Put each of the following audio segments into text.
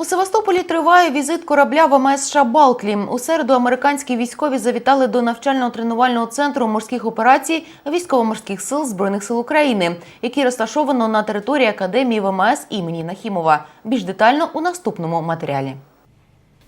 У Севастополі триває візит корабля ВМС США «Балклі». У середу американські військові завітали до навчально-тренувального центру морських операцій військово-морських сил Збройних сил України, який розташовано на території Академії ВМС імені Нахімова. Більш детально у наступному матеріалі.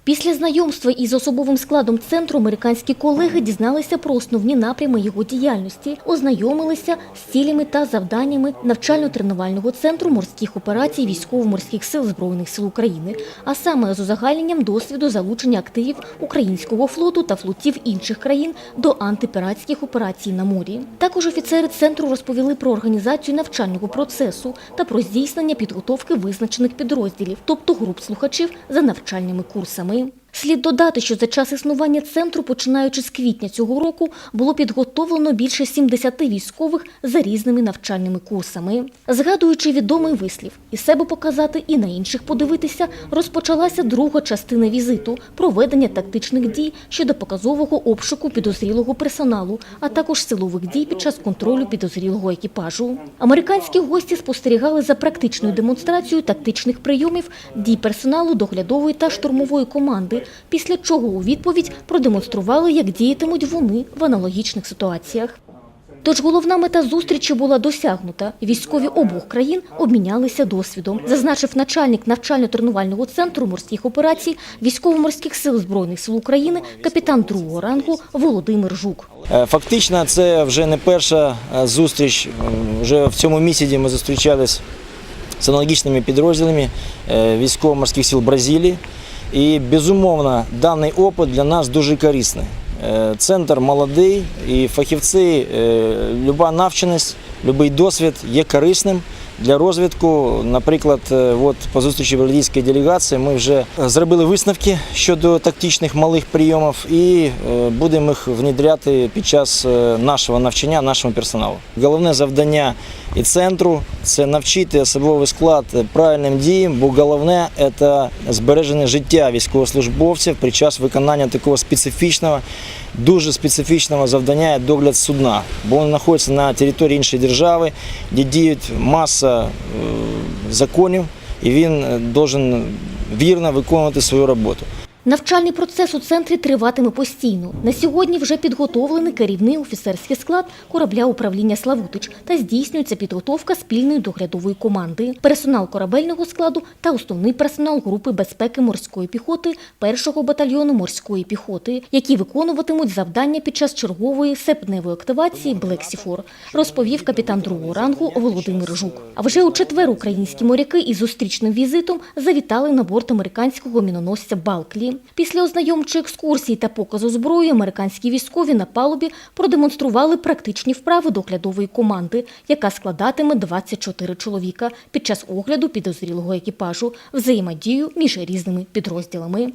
Після знайомства із особовим складом центру американські колеги дізналися про основні напрями його діяльності, ознайомилися з цілями та завданнями навчально-тренувального центру морських операцій військово-морських сил Збройних сил України, а саме з узагальненням досвіду залучення активів українського флоту та флотів інших країн до антипіратських операцій на морі. Також офіцери центру розповіли про організацію навчального процесу та про здійснення підготовки визначених підрозділів, тобто груп слухачів за навчальними курсами. tamanho Слід додати, що за час існування центру, починаючи з квітня цього року, було підготовлено більше 70 військових за різними навчальними курсами. Згадуючи відомий вислів і себе показати, і на інших подивитися, розпочалася друга частина візиту проведення тактичних дій щодо показового обшуку підозрілого персоналу, а також силових дій під час контролю підозрілого екіпажу. Американські гості спостерігали за практичною демонстрацією тактичних прийомів дій персоналу доглядової та штурмової команди, після чого у відповідь продемонстрували, як діятимуть вони в аналогічних ситуаціях. Тож головна мета зустрічі була досягнута. Військові обох країн обмінялися досвідом, зазначив начальник навчально-тренувального центру морських операцій військово-морських сил Збройних сил України, капітан другого рангу Володимир Жук. Е, Фактично, це вже не перша е, зустріч. Вже в цьому місяці ми зустрічались з аналогічними підрозділами е, військово-морських сил Бразилії. І безумовно, даний опит для нас дуже корисний. Е, Центр молодий і фахівці, е, люба навченість, будь-який досвід є корисним для розвитку. Наприклад, е, от по зустрічі бельгійської делегації ми вже зробили висновки щодо тактичних малих прийомів і будемо їх внедряти під час нашого навчання нашому персоналу. Головне завдання і центру це навчити особовий склад правильним діям, бо головне це збереження життя військовослужбовців під час виконання такого специфічного, дуже специфічного завдання догляд судна, бо він знаходиться на території іншої держави, де діють маса е, законів, і він е, вірно виконувати свою роботу. Навчальний процес у центрі триватиме постійно. На сьогодні вже підготовлений керівний офіцерський склад корабля управління Славутич та здійснюється підготовка спільної доглядової команди, персонал корабельного складу та основний персонал групи безпеки морської піхоти першого батальйону морської піхоти, які виконуватимуть завдання під час чергової сепневої активації Блексіфор, розповів капітан другого рангу Володимир Жук. А вже у четвер українські моряки із зустрічним візитом завітали на борт американського міноносця Балклі. Після ознайомчої екскурсії та показу зброї американські військові на палубі продемонстрували практичні вправи доглядової команди, яка складатиме 24 чоловіка під час огляду підозрілого екіпажу, взаємодію між різними підрозділами.